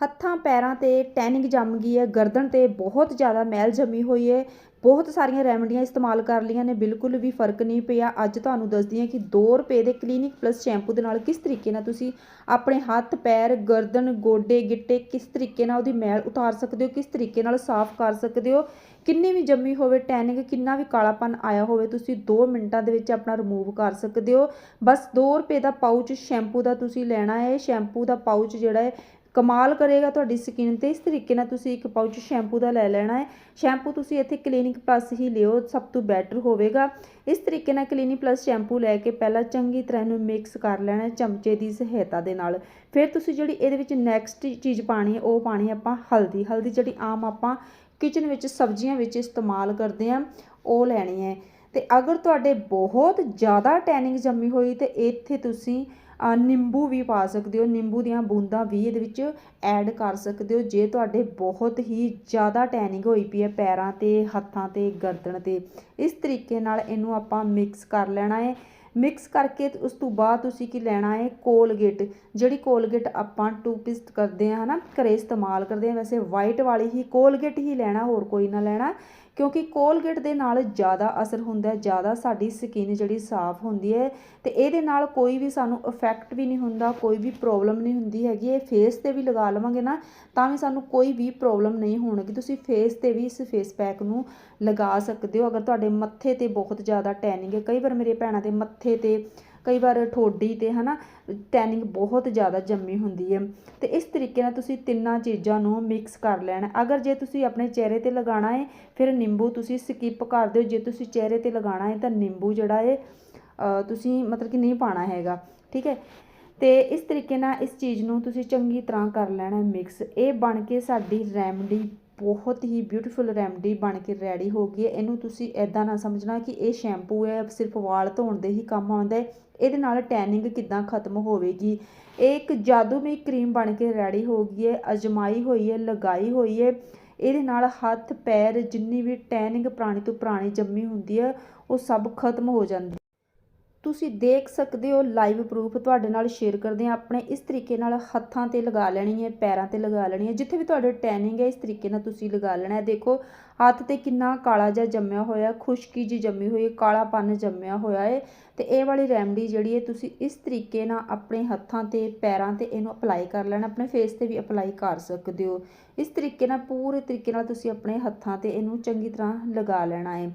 ਹੱਥਾਂ, ਪੈਰਾਂ ਤੇ ਟੈਨਿੰਗ ਜੰਮ ਗਈ ਹੈ, ਗਰਦਨ ਤੇ ਬਹੁਤ ਜ਼ਿਆਦਾ ਮੈਲ ਜੰਮੀ ਹੋਈ ਹੈ। ਬਹੁਤ ਸਾਰੀਆਂ ਰੈਮਡੀਆਂ ਇਸਤੇਮਾਲ ਕਰ ਲਈਆਂ ਨੇ, ਬਿਲਕੁਲ ਵੀ ਫ਼ਰਕ ਨਹੀਂ ਪਿਆ। ਅੱਜ ਤੁਹਾਨੂੰ ਦੱਸਦੀ ਹਾਂ ਕਿ 2 ਰੁਪਏ ਦੇ ਕਲੀਨਿਕ ਪਲੱਸ ਸ਼ੈਂਪੂ ਦੇ ਨਾਲ ਕਿਸ ਤਰੀਕੇ ਨਾਲ ਤੁਸੀਂ ਆਪਣੇ ਹੱਥ, ਪੈਰ, ਗਰਦਨ, ਗੋਡੇ, ਗਿੱਟੇ ਕਿਸ ਤਰੀਕੇ ਨਾਲ ਉਹਦੀ ਮੈਲ ਉਤਾਰ ਸਕਦੇ ਹੋ, ਕਿਸ ਤਰੀਕੇ ਨਾਲ ਸਾਫ਼ ਕਰ ਸਕਦੇ ਹੋ। ਕਿੰਨੀ ਵੀ ਜੰਮੀ ਹੋਵੇ ਟੈਨਿੰਗ ਕਿੰਨਾ ਵੀ ਕਾਲਾਪਨ ਆਇਆ ਹੋਵੇ, ਤੁਸੀਂ 2 ਮਿੰਟਾਂ ਦੇ ਵਿੱਚ ਆਪਣਾ ਰਿਮੂਵ ਕਰ ਸਕਦੇ ਹੋ। ਬਸ 2 ਰੁਪਏ ਦਾ ਪਾਊਚ ਸ਼ੈਂਪੂ ਦਾ ਤੁਸੀਂ ਲੈਣਾ ਹੈ। ਸ਼ੈਂਪੂ ਦਾ ਪਾਊਚ ਜਿਹੜਾ ਹੈ ਕਮਾਲ ਕਰੇਗਾ ਤੁਹਾਡੀ ਸਕਿਨ ਤੇ। ਇਸ ਤਰੀਕੇ ਨਾਲ ਤੁਸੀਂ ਇੱਕ ਪਾਊਚ ਸ਼ੈਂਪੂ ਦਾ ਲੈ ਲੈਣਾ ਹੈ। ਸ਼ੈਂਪੂ ਤੁਸੀਂ ਇੱਥੇ ਕਲੀਨਿਕ ਪਲੱਸ ਹੀ ਲਿਓ, ਸਭ ਤੋਂ ਬੈਟਰ ਹੋਵੇਗਾ। ਇਸ ਤਰੀਕੇ ਨਾਲ ਕਲੀਨਿਕ ਪਲੱਸ ਸ਼ੈਂਪੂ ਲੈ ਕੇ ਪਹਿਲਾਂ ਚੰਗੀ ਤਰ੍ਹਾਂ ਇਹਨੂੰ ਮਿਕਸ ਕਰ ਲੈਣਾ ਚਮਚੇ ਦੀ ਸਹਾਇਤਾ ਦੇ ਨਾਲ। ਫਿਰ ਤੁਸੀਂ ਜਿਹੜੀ ਇਹਦੇ ਵਿੱਚ ਨੈਕਸਟ ਚੀਜ਼ ਪਾਣੀ ਹੈ, ਉਹ ਪਾਣੀ ਆਪਾਂ ਹਲਦੀ। ਹਲਦੀ ਜਿਹੜੀ ਆਮ ਆਪਾਂ ਕਿਚਨ ਵਿੱਚ ਸਬਜ਼ੀਆਂ ਵਿੱਚ ਇਸਤੇਮਾਲ ਕਰਦੇ ਹਾਂ, ਉਹ ਲੈਣੀ ਹੈ। ਤੇ ਅਗਰ ਤੁਹਾਡੇ ਬਹੁਤ ਜ਼ਿਆਦਾ ਟੈਨਿੰਗ ਜੰਮੀ ਹੋਈ ਤੇ ਇੱਥੇ ਤੁਸੀਂ ਨਿੰਬੂ ਵੀ ਪਾ ਸਕਦੇ ਹੋ, ਨਿੰਬੂ ਦੀਆਂ ਬੂੰਦਾਂ ਵੀ ਇਹਦੇ ਵਿੱਚ ਐਡ ਕਰ ਸਕਦੇ ਹੋ, ਜੇ ਤੁਹਾਡੇ ਬਹੁਤ ਹੀ ਜ਼ਿਆਦਾ ਟੈਨਿੰਗ ਹੋਈ ਪਈ ਹੈ ਪੈਰਾਂ ਤੇ, ਹੱਥਾਂ ਤੇ, ਗਰਦਨ ਤੇ, ਇਸ ਤਰੀਕੇ ਨਾਲ ਇਹਨੂੰ ਆਪਾਂ ਮਿਕਸ ਕਰ ਲੈਣਾ ਹੈ। ਮਿਕਸ ਕਰਕੇ ਉਸ ਤੋਂ ਬਾਅਦ ਤੁਸੀਂ ਕੀ ਲੈਣਾ ਹੈ? ਕੋਲਗੇਟ ਜਿਹੜੀ ਕੋਲਗੇਟ ਆਪਾਂ ਟੂਪਿਸਟ ਕਰਦੇ ਆ ਹਨਾ, ਘਰੇ ਇਸਤੇਮਾਲ ਕਰਦੇ ਆ ਵੈਸੇ ਵਾਈਟ ਵਾਲੀ ਹੀ ਕੋਲਗੇਟ ਹੀ ਲੈਣਾ, ਹੋਰ ਕੋਈ ਨਾ ਲੈਣਾ। ਕਿਉਂਕਿ ਕੋਲਗੇਟ ਦੇ ਨਾਲ ਜ਼ਿਆਦਾ ਅਸਰ ਹੁੰਦਾ ਜ਼ਿਆਦਾ ਸਾਡੀ ਸਕਿਨ ਜਿਹੜੀ ਸਾਫ਼ ਹੁੰਦੀ ਹੈ ਤੇ ਇਹਦੇ ਨਾਲ ਕੋਈ ਵੀ ਸਾਨੂੰ ਇਫੈਕਟ ਵੀ ਨਹੀਂ ਹੁੰਦਾ, ਕੋਈ ਵੀ ਪ੍ਰੋਬਲਮ ਨਹੀਂ ਹੁੰਦੀ ਹੈਗੀ। ਇਹ ਫੇਸ ਤੇ ਵੀ ਲਗਾ ਲਵਾਂਗੇ ਨਾ, ਤਾਂ ਵੀ ਸਾਨੂੰ ਕੋਈ ਵੀ ਪ੍ਰੋਬਲਮ ਨਹੀਂ ਹੋਣਗੀ। ਤੁਸੀਂ ਫੇਸ ਤੇ ਵੀ ਇਸ ਫੇਸ ਪੈਕ ਨੂੰ ਲਗਾ ਸਕਦੇ ਹੋ। ਅਗਰ ਤੁਹਾਡੇ ਮੱਥੇ ਤੇ ਬਹੁਤ ਜ਼ਿਆਦਾ ਟੈਨਿੰਗ ਹੈ, ਕਈ ਵਾਰ ਮੇਰੇ ਭੈਣਾਂ ਦੇ ਮੱਥੇ ਤੇ ਕਈ ਵਾਰ ਠੋਡੀ ਤੇ ਹਨਾ ਟੈਨਿੰਗ ਬਹੁਤ ਜ਼ਿਆਦਾ ਜੰਮੀ ਹੁੰਦੀ ਹੈ। ਤੇ ਇਸ ਤਰੀਕੇ ਨਾਲ ਤੁਸੀਂ ਤਿੰਨਾਂ ਚੀਜ਼ਾਂ ਨੂੰ ਮਿਕਸ ਕਰ ਲੈਣਾ। ਅਗਰ ਜੇ ਤੁਸੀਂ ਆਪਣੇ ਚਿਹਰੇ ਤੇ ਲਗਾਉਣਾ ਹੈ, ਫਿਰ ਨਿੰਬੂ ਤੁਸੀਂ ਸਕਿਪ ਕਰ ਦਿਓ। ਜੇ ਤੁਸੀਂ ਚਿਹਰੇ ਤੇ ਲਗਾਉਣਾ ਹੈ, ਤਾਂ ਨਿੰਬੂ ਜਿਹੜਾ ਹੈ ਤੁਸੀਂ ਮਤਲਬ ਕਿ ਨਹੀਂ ਪਾਣਾ ਹੈਗਾ, ਠੀਕ ਹੈ? ਤੇ ਇਸ ਤਰੀਕੇ ਨਾਲ ਇਸ ਚੀਜ਼ ਨੂੰ ਤੁਸੀਂ ਚੰਗੀ ਤਰ੍ਹਾਂ ਕਰ ਲੈਣਾ ਮਿਕਸ ਇਹ ਬਣ ਕੇ ਸਾਡੀ ਰੈਮਡੀ ਬਹੁਤ ਹੀ ਬਿਊਟੀਫੁਲ ਰੈਮਡੀ ਬਣ ਕੇ ਰੈਡੀ ਹੋ ਗਈ ਹੈ। ਇਹਨੂੰ ਤੁਸੀਂ ਐਦਾਂ ਨਾ ਸਮਝਣਾ ਕਿ ਇਹ ਸ਼ੈਂਪੂ ਹੈ, ਸਿਰਫ ਵਾਲ ਧੋਣ ਦੇ ਹੀ ਕੰਮ ਆਉਂਦਾ ਹੈ। ਇਹਦੇ ਨਾਲ ਟੈਨਿੰਗ ਕਿੱਦਾਂ ਖਤਮ ਹੋਵੇਗੀ? ਇਹ ਇੱਕ ਜਾਦੂਮਈ ਕਰੀਮ ਬਣ ਕੇ ਰੈਡੀ ਹੋ ਗਈ ਹੈ, ਅਜਮਾਈ ਹੋਈ ਹੈ, ਲਗਾਈ ਹੋਈ ਹੈ। ਇਹਦੇ ਨਾਲ ਹੱਥ, ਪੈਰ ਜਿੰਨੀ ਵੀ ਟੈਨਿੰਗ ਪੁਰਾਣੀ ਤੋਂ ਪੁਰਾਣੀ ਜੰਮੀ ਹੁੰਦੀ ਹੈ, ਉਹ ਸਭ ਖਤਮ ਹੋ ਜਾਂਦੀ ਤੁਸੀਂ ਦੇਖ ਸਕਦੇ ਹੋ ਲਾਈਵ ਪ੍ਰੂਫ ਤੁਹਾਡੇ ਨਾਲ ਸ਼ੇਅਰ ਕਰਦੇ ਹਾਂ। ਆਪਣੇ ਇਸ ਤਰੀਕੇ ਨਾਲ ਹੱਥਾਂ ਤੇ ਲਗਾ ਲੈਣੀ ਹੈ, ਪੈਰਾਂ ਤੇ ਲਗਾ ਲੈਣੀ ਹੈ। ਜਿੱਥੇ ਵੀ ਤੁਹਾਡੇ ਟੈਨਿੰਗ ਹੈ, ਇਸ ਤਰੀਕੇ ਨਾਲ ਤੁਸੀਂ ਲਗਾ ਲੈਣਾ ਹੈ। ਦੇਖੋ, ਹੱਥ ਤੇ ਕਿੰਨਾ ਕਾਲਾ ਜਿਹਾ ਜੰਮਿਆ ਹੋਇਆ ਖੁਸ਼ਕੀ ਜੀ ਜੰਮੀ ਹੋਈ ਕਾਲਾਪਨ ਜੰਮਿਆ ਹੋਇਆ ਹੈ। ਤੇ ਇਹ ਵਾਲੀ ਰੈਮਡੀ ਜਿਹੜੀ ਹੈ, ਤੁਸੀਂ ਇਸ ਤਰੀਕੇ ਨਾਲ ਆਪਣੇ ਹੱਥਾਂ ਤੇ, ਪੈਰਾਂ ਤੇ ਇਹਨੂੰ ਅਪਲਾਈ ਕਰ ਲੈਣਾ, ਆਪਣੇ ਫੇਸ ਤੇ ਵੀ ਅਪਲਾਈ ਕਰ ਸਕਦੇ ਹੋ। ਇਸ ਤਰੀਕੇ ਨਾਲ, ਪੂਰੇ ਤਰੀਕੇ ਨਾਲ ਤੁਸੀਂ ਆਪਣੇ ਹੱਥਾਂ ਤੇ ਇਹਨੂੰ ਚੰਗੀ ਤਰ੍ਹਾਂ ਲਗਾ ਲੈਣਾ ਹੈ।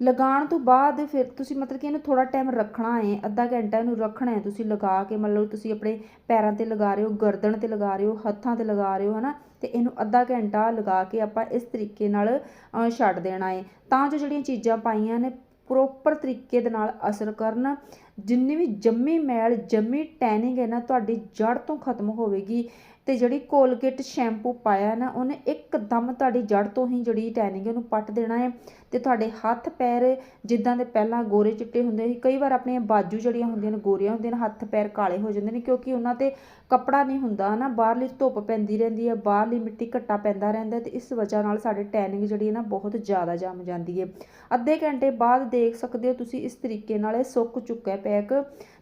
ਲਗਾਉਣ ਤੋਂ ਬਾਅਦ ਫਿਰ ਤੁਸੀਂ ਮਤਲਬ ਕਿ ਇਹਨੂੰ ਥੋੜਾ ਟਾਈਮ ਰੱਖਣਾ ਹੈ, ਅੱਧਾ ਘੰਟਾ ਇਹਨੂੰ ਰੱਖਣਾ ਹੈ ਤੁਸੀਂ ਲਗਾ ਕੇ ਮਤਲਬ ਤੁਸੀਂ ਆਪਣੇ ਪੈਰਾਂ ਤੇ ਲਗਾ ਰਹੇ ਹੋ, ਗਰਦਨ ਤੇ ਲਗਾ ਰਹੇ ਹੋ, ਹੱਥਾਂ ਤੇ ਲਗਾ ਰਹੇ ਹੋ, ਹਨਾ, ਤੇ ਇਹਨੂੰ ਅੱਧਾ ਘੰਟਾ ਲਗਾ ਕੇ ਆਪਾਂ ਇਸ ਤਰੀਕੇ ਨਾਲ ਛੱਡ ਦੇਣਾ ਹੈ। ਤਾਂ ਜੋ ਜਿਹੜੀਆਂ ਚੀਜ਼ਾਂ ਪਾਈਆਂ ਨੇ ਪ੍ਰੋਪਰ ਤਰੀਕੇ ਦੇ ਨਾਲ ਅਸਰ ਕਰਨ, ਜਿੰਨੀ ਵੀ ਜੰਮੀ ਮੈਲ, ਜੰਮੀ ਟੈਨਿੰਗ ਹੈ ਨਾ, ਤੁਹਾਡੀ ਜੜ ਤੋਂ ਖਤਮ ਹੋਵੇਗੀ। ਤੇ ਜਿਹੜੀ ਕੋਲਗੇਟ ਸ਼ੈਂਪੂ ਪਾਇਆ ਨਾ, ਉਹਨੇ ਇੱਕਦਮ ਤੁਹਾਡੀ ਜੜ ਤੋਂ ਹੀ ਜਿਹੜੀ ਟੈਨਿੰਗ ਉਹਨੂੰ ਪੱਟ ਦੇਣਾ ਹੈ ਤੇ ਤੁਹਾਡੇ ਹੱਥ ਪੈਰ ਜਿੱਦਾਂ ਦੇ ਪਹਿਲਾਂ ਗੋਰੇ ਚਿੱਟੇ ਹੁੰਦੇ ਸੀ, ਕਈ ਵਾਰ ਆਪਣੀਆਂ ਬਾਜੂ ਜਿਹੜੀਆਂ ਹੁੰਦੀਆਂ ਨੇ ਗੋਰੀਆਂ ਹੁੰਦੀਆਂ ਨੇ, ਹੱਥ ਪੈਰ ਕਾਲੇ ਹੋ ਜਾਂਦੇ ਨੇ ਕਿਉਂਕਿ ਉਹਨਾਂ ਤੇ ਕੱਪੜਾ ਨਹੀਂ ਹੁੰਦਾ ਨਾ ਬਾਹਰਲੀ ਧੁੱਪ ਪੈਂਦੀ ਰਹਿੰਦੀ ਹੈ, ਬਾਹਰਲੀ ਮਿੱਟੀ ਘੱਟਾ ਪੈਂਦਾ ਰਹਿੰਦਾ ਹੈ ਤੇ ਇਸ ਵਜ੍ਹਾ ਨਾਲ ਸਾਡੇ ਟੈਨਿੰਗ ਜਿਹੜੀ ਹੈ ਨਾ ਬਹੁਤ ਜ਼ਿਆਦਾ ਜੰਮ ਜਾਂਦੀ ਹੈ। ਅੱਧੇ ਘੰਟੇ ਬਾਅਦ ਦੇਖ ਸਕਦੇ ਹੋ ਤੁਸੀਂ ਇਸ ਤਰੀਕੇ ਨਾਲ ਇਹ ਸੁੱਕ ਚੁੱਕਾ ਹੈ ਪੈਕ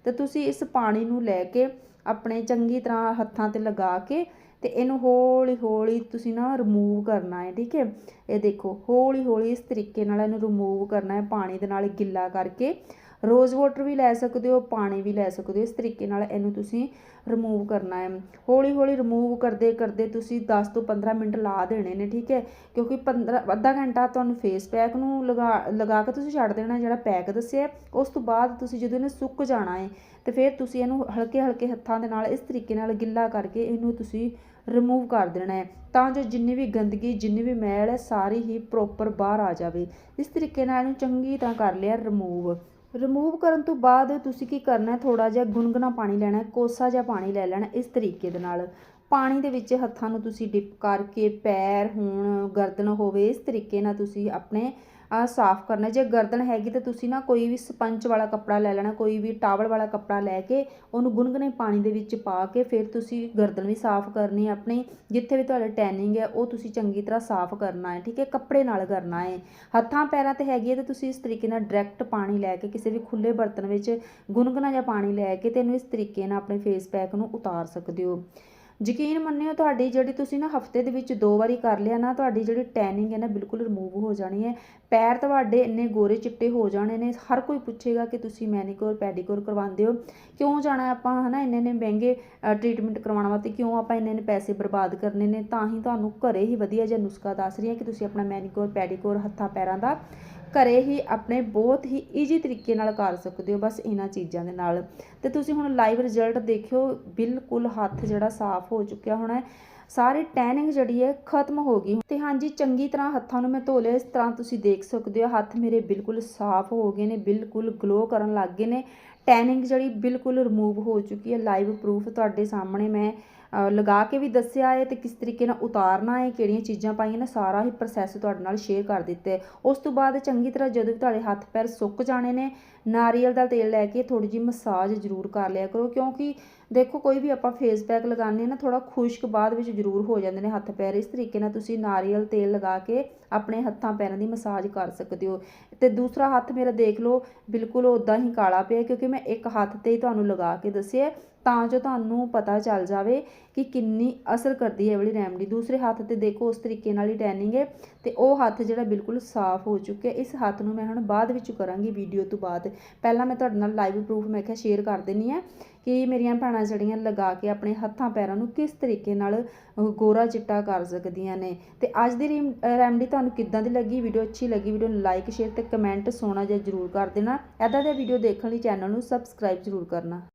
ਤੇ ਤੁਸੀਂ ਇਸ ਪਾਣੀ ਨੂੰ ਲੈ ਕੇ ਆਪਣੇ ਚੰਗੀ ਤਰ੍ਹਾਂ ਹੱਥਾਂ ਤੇ ਲਗਾ ਕੇ ਤੇ ਇਹਨੂੰ ਹੌਲੀ ਹੌਲੀ ਤੁਸੀਂ ਨਾ ਰਿਮੂਵ ਕਰਨਾ ਹੈ, ਠੀਕ ਹੈ? ਇਹ ਦੇਖੋ, ਹੌਲੀ ਹੌਲੀ ਇਸ ਤਰੀਕੇ ਨਾਲ ਇਹਨੂੰ ਰਿਮੂਵ ਕਰਨਾ ਹੈ, ਪਾਣੀ ਦੇ ਨਾਲ ਗਿੱਲਾ ਕਰਕੇ। ਰੋਜ਼ ਵਾਟਰ ਵੀ ਲੈ ਸਕਦੇ ਹੋ, ਪਾਣੀ ਵੀ ਲੈ ਸਕਦੇ ਹੋ, ਇਸ ਤਰੀਕੇ ਨਾਲ ਇਹਨੂੰ ਤੁਸੀਂ ਰਿਮੂਵ ਕਰਨਾ ਹੈ। ਹੌਲੀ ਹੌਲੀ ਰਿਮੂਵ ਕਰਦੇ ਕਰਦੇ ਤੁਸੀਂ 10 ਤੋਂ 15 ਮਿੰਟ ਲਾ ਦੇਣੇ ਨੇ, ਠੀਕ ਹੈ? ਕਿਉਂਕਿ 15 ਅੱਧਾ ਘੰਟਾ ਤੁਹਾਨੂੰ ਫੇਸ ਪੈਕ ਨੂੰ ਲਗਾ ਲਗਾ ਕੇ ਤੁਸੀਂ ਛੱਡ ਦੇਣਾ, ਜਿਹੜਾ ਪੈਕ ਦੱਸਿਆ ਉਸ ਤੋਂ ਬਾਅਦ ਤੁਸੀਂ ਜਦੋਂ ਇਹਨੇ ਸੁੱਕ ਜਾਣਾ ਹੈ, ਤੇ ਫਿਰ ਤੁਸੀਂ ਇਹਨੂੰ ਹਲਕੇ ਹਲਕੇ ਹੱਥਾਂ ਦੇ ਨਾਲ ਇਸ ਤਰੀਕੇ ਨਾਲ ਗਿੱਲਾ ਕਰਕੇ ਇਹਨੂੰ ਤੁਸੀਂ ਰਿਮੂਵ ਕਰ ਦੇਣਾ ਹੈ। ਤਾਂ ਜੋ ਜਿੰਨੀ ਵੀ ਗੰਦਗੀ, ਜਿੰਨੀ ਵੀ ਮੈਲ ਹੈ, ਸਾਰੀ ਹੀ ਪ੍ਰੋਪਰ ਬਾਹਰ ਆ ਜਾਵੇ। ਇਸ ਤਰੀਕੇ ਨਾਲ ਇਹਨੂੰ ਚੰਗੀ ਤਰ੍ਹਾਂ ਕਰ ਲਿਆ ਰਿਮੂਵ ਰਿਮੂਵ ਕਰਨ ਤੋਂ ਬਾਅਦ ਤੁਸੀਂ ਕੀ ਕਰਨਾ ਹੈ? ਥੋੜਾ ਜਿਹਾ ਗੁਨਗੁਨਾ ਪਾਣੀ ਲੈਣਾ ਕੋਸਾ ਜਿਹਾ ਪਾਣੀ ਲੈ ਲੈਣਾ ਇਸ ਤਰੀਕੇ ਦੇ ਨਾਲ। ਪਾਣੀ ਦੇ ਵਿੱਚ ਹੱਥਾਂ ਨੂੰ ਤੁਸੀਂ ਡਿਪ ਕਰਕੇ, ਪੈਰ, ਹੋਣ ਗਰਦਨ ਹੋਵੇ, ਇਸ ਤਰੀਕੇ ਨਾਲ ਤੁਸੀਂ ਆਪਣੇ ਸਾਫ਼ ਕਰਨਾ। ਜੇ ਗਰਦਨ ਹੈਗੀ ਤਾਂ ਤੁਸੀਂ ਨਾ ਕੋਈ ਵੀ ਸਪੰਜ ਵਾਲਾ ਕੱਪੜਾ ਲੈ ਲੈਣਾ, ਕੋਈ ਵੀ ਟਾਵਲ ਵਾਲਾ ਕੱਪੜਾ ਲੈ ਕੇ ਉਹਨੂੰ ਗੁਨਗੁਨੇ ਪਾਣੀ ਦੇ ਵਿੱਚ ਪਾ ਕੇ ਫਿਰ ਤੁਸੀਂ ਗਰਦਨ ਵੀ ਸਾਫ਼ ਕਰਨੀ ਹੈ ਆਪਣੀ। ਜਿੱਥੇ ਵੀ ਤੁਹਾਡਾ ਟੈਨਿੰਗ ਹੈ, ਉਹ ਤੁਸੀਂ ਚੰਗੀ ਤਰ੍ਹਾਂ ਸਾਫ਼ ਕਰਨਾ ਹੈ, ਠੀਕ ਹੈ? ਕੱਪੜੇ ਨਾਲ ਕਰਨਾ ਹੈ। ਹੱਥਾਂ ਪੈਰਾਂ ਤੇ ਹੈਗੀ ਹੈ ਤਾਂ ਤੁਸੀਂ ਇਸ ਤਰੀਕੇ ਨਾਲ ਡਾਇਰੈਕਟ ਪਾਣੀ ਲੈ ਕੇ ਕਿਸੇ ਵੀ ਖੁੱਲੇ ਬਰਤਨ ਵਿੱਚ ਗੁਨਗੁਨਾ ਜਾਂ ਪਾਣੀ ਲੈ ਕੇ ਤੇ ਇਹਨੂੰ ਇਸ ਤਰੀਕੇ ਨਾਲ ਆਪਣੇ ਫੇਸ ਪੈਕ ਨੂੰ ਉਤਾਰ ਸਕਦੇ ਹੋ। ਯਕੀਨ ਮੰਨਿਓ, ਤੁਹਾਡੀ ਜਿਹੜੀ ਤੁਸੀਂ ਨਾ ਹਫ਼ਤੇ ਦੇ ਵਿੱਚ ਦੋ ਵਾਰੀ ਕਰ ਲਿਆ ਨਾ, ਤੁਹਾਡੀ ਜਿਹੜੀ ਟੈਨਿੰਗ ਹੈ ਨਾ ਬਿਲਕੁਲ ਰਿਮੂਵ ਹੋ ਜਾਣੀ ਹੈ। ਪੈਰ ਤੁਹਾਡੇ ਇੰਨੇ ਗੋਰੇ ਚਿੱਟੇ ਹੋ ਜਾਣੇ ਨੇ, ਹਰ ਕੋਈ ਪੁੱਛੇਗਾ ਕਿ ਤੁਸੀਂ ਮੈਨੀਕਿਉਰ ਪੈਡੀਕਿਉਰ ਕਰਵਾਉਂਦੇ ਹੋ। ਕਿਉਂ ਜਾਣਾ ਆਪਾਂ, ਹਨਾ, ਇੰਨੇ ਨੇ ਮਹਿੰਗੇ ਟ੍ਰੀਟਮੈਂਟ ਕਰਵਾਉਣ ਵਾਸਤੇ ਕਿਉਂ ਆਪਾਂ ਇੰਨੇ ਨੇ ਪੈਸੇ ਬਰਬਾਦ ਕਰਨੇ ਨੇ? ਤਾਂ ਹੀ ਤੁਹਾਨੂੰ ਘਰੇ ਹੀ ਵਧੀਆ ਜਿਹਾ ਨੁਸਖਾ ਦੱਸ ਰਹੀ ਹਾਂ ਕਿ ਤੁਸੀਂ ਆਪਣਾ ਮੈਨੀਕਿਉਰ ਪੈਡੀਕਿਉਰ ਹੱਥਾਂ, ਪੈਰਾਂ ਦਾ ਘਰੇ ਹੀ ਆਪਣੇ ਬਹੁਤ ਹੀ ਈਜੀ ਤਰੀਕੇ ਨਾਲ ਕਰ ਸਕਦੇ ਹੋ ਬਸ ਇਹਨਾਂ ਚੀਜ਼ਾਂ ਦੇ ਨਾਲ। ਤੇ ਤੁਸੀਂ ਹੁਣ ਲਾਈਵ ਰਿਜ਼ਲਟ ਦੇਖਿਓ, ਬਿਲਕੁਲ ਹੱਥ ਜਿਹੜਾ ਸਾਫ਼ ਹੋ ਚੁੱਕਿਆ ਹੋਣਾ ਹੈ। ਸਾਰੀ ਟੈਨਿੰਗ ਜਿਹੜੀ ਹੈ ਖਤਮ ਹੋ ਗਈ। ਤੇ ਹਾਂਜੀ, ਚੰਗੀ ਤਰ੍ਹਾਂ ਹੱਥਾਂ ਨੂੰ ਮੈਂ ਧੋ ਲਿਆ, ਇਸ ਤਰ੍ਹਾਂ ਤੁਸੀਂ ਦੇਖ ਸਕਦੇ ਹੋ, ਹੱਥ ਮੇਰੇ ਬਿਲਕੁਲ ਸਾਫ਼ ਹੋ ਗਏ ਨੇ, ਬਿਲਕੁਲ ਗਲੋ ਕਰਨ ਲੱਗ ਗਏ ਨੇ। ਟੈਨਿੰਗ ਜਿਹੜੀ ਬਿਲਕੁਲ ਰਿਮੂਵ ਹੋ ਚੁੱਕੀ ਹੈ ਲਾਈਵ ਪ੍ਰੂਫ ਤੁਹਾਡੇ ਸਾਹਮਣੇ ਮੈਂ ਲਗਾ ਕੇ ਵੀ ਦੱਸਿਆ ਹੈ ਤੇ ਕਿਸ ਤਰੀਕੇ ਨਾਲ ਉਤਾਰਨਾ ਹੈ, ਕਿਹੜੀਆਂ ਚੀਜ਼ਾਂ ਪਾਈਆਂ ਨੇ, ਸਾਰਾ ਹੀ ਪ੍ਰੋਸੈਸ ਤੁਹਾਡੇ ਨਾਲ ਸ਼ੇਅਰ ਕਰ ਦਿੱਤਾ। ਉਸ ਤੋਂ ਬਾਅਦ ਚੰਗੀ ਤਰ੍ਹਾਂ ਜਦੋਂ ਵੀ ਤੁਹਾਡੇ ਹੱਥ ਪੈਰ ਸੁੱਕ ਜਾਣੇ ਨੇ, ਨਾਰੀਅਲ ਦਾ ਤੇਲ ਲੈ ਕੇ ਥੋੜੀ ਜਿਹੀ ਮਸਾਜ ਜ਼ਰੂਰ ਕਰ ਲਿਆ ਕਰੋ, ਕਿਉਂਕਿ ਦੇਖੋ ਕੋਈ ਵੀ ਆਪਾਂ ਫੇਸ ਪੈਕ ਲਗਾਉਂਦੇ ਹਾਂ ਨਾ ਥੋੜਾ ਖੁਸ਼ਕ ਬਾਅਦ ਵਿੱਚ ਜ਼ਰੂਰ ਹੋ ਜਾਂਦੇ ਨੇ ਹੱਥ ਪੈਰ, ਇਸ ਤਰੀਕੇ ਨਾਲ ਤੁਸੀਂ ਨਾਰੀਅਲ ਤੇਲ ਲਗਾ ਕੇ ਆਪਣੇ ਹੱਥਾਂ ਪੈਰਾਂ ਦੀ ਮਸਾਜ ਕਰ ਸਕਦੇ ਹੋ। ਤੇ ਦੂਸਰਾ ਹੱਥ ਮੇਰਾ ਦੇਖ ਲਓ, ਬਿਲਕੁਲ ਉਦਾਂ ਹੀ ਕਾਲਾ ਪਿਆ, ਕਿਉਂਕਿ ਮੈਂ ਇੱਕ ਹੱਥ ਤੇ ਹੀ ਤੁਹਾਨੂੰ ਲਗਾ ਕੇ ਦੱਸਿਆ ਤਾਂ ਜੋ ਤੁਹਾਨੂੰ ਪਤਾ ਚੱਲ ਜਾਵੇ ਕਿ ਕਿੰਨੀ ਅਸਰ ਕਰਦੀ ਹੈ ਇਹ ਵਾਲੀ ਰੈਮਡੀ ਦੂਸਰੇ ਹੱਥ ਤੇ ਦੇਖੋ, ਉਸ ਤਰੀਕੇ ਨਾਲ ਹੀ ਟੈਨਿੰਗ ਹੈ ਤੇ ਉਹ ਹੱਥ ਜਿਹੜਾ ਬਿਲਕੁਲ ਸਾਫ਼ ਹੋ ਚੁੱਕਿਆ ਇਸ ਹੱਥ ਨੂੰ ਮੈਂ ਹੁਣ ਬਾਅਦ ਵਿੱਚ ਕਰਾਂਗੀ ਵੀਡੀਓ ਤੋਂ ਬਾਅਦ। ਪਹਿਲਾਂ ਮੈਂ ਤੁਹਾਡੇ ਨਾਲ ਲਾਈਵ ਪ੍ਰੂਫ ਮੈਂ ਕਿਹਾ ਸ਼ੇਅਰ ਕਰ ਦਿੰਨੀ ਆ ਕਿ ਮੇਰੀਆਂ ਭੈਣਾਂ ਜਿਹੜੀਆਂ ਲਗਾ ਕੇ ਆਪਣੇ ਹੱਥਾਂ ਪੈਰਾਂ ਨੂੰ ਕਿਸ ਤਰੀਕੇ ਨਾਲ ਗੋਰਾ ਚਿੱਟਾ ਕਰ ਸਕਦੀਆਂ ਨੇ। ਤੇ ਅੱਜ ਦੀ ਰੈਮਡੀ ਤੁਹਾਨੂੰ ਕਿੱਦਾਂ ਦੀ ਲੱਗੀ? ਵੀਡੀਓ ਅੱਛੀ ਲੱਗੀ ਵੀਡੀਓ ਨੂੰ ਲਾਈਕ ਸ਼ੇਅਰ ਤੇ ਕਮੈਂਟ ਸੋਨਾ ਜਿਹਾ ਜ਼ਰੂਰ ਕਰ ਦੇਣਾ। ਐਦਾਂ ਦੇ ਵੀਡੀਓ ਦੇਖਣ ਲਈ ਚੈਨਲ ਨੂੰ ਸਬਸਕ੍ਰਾਈਬ ਜ਼ਰੂਰ ਕਰਨਾ।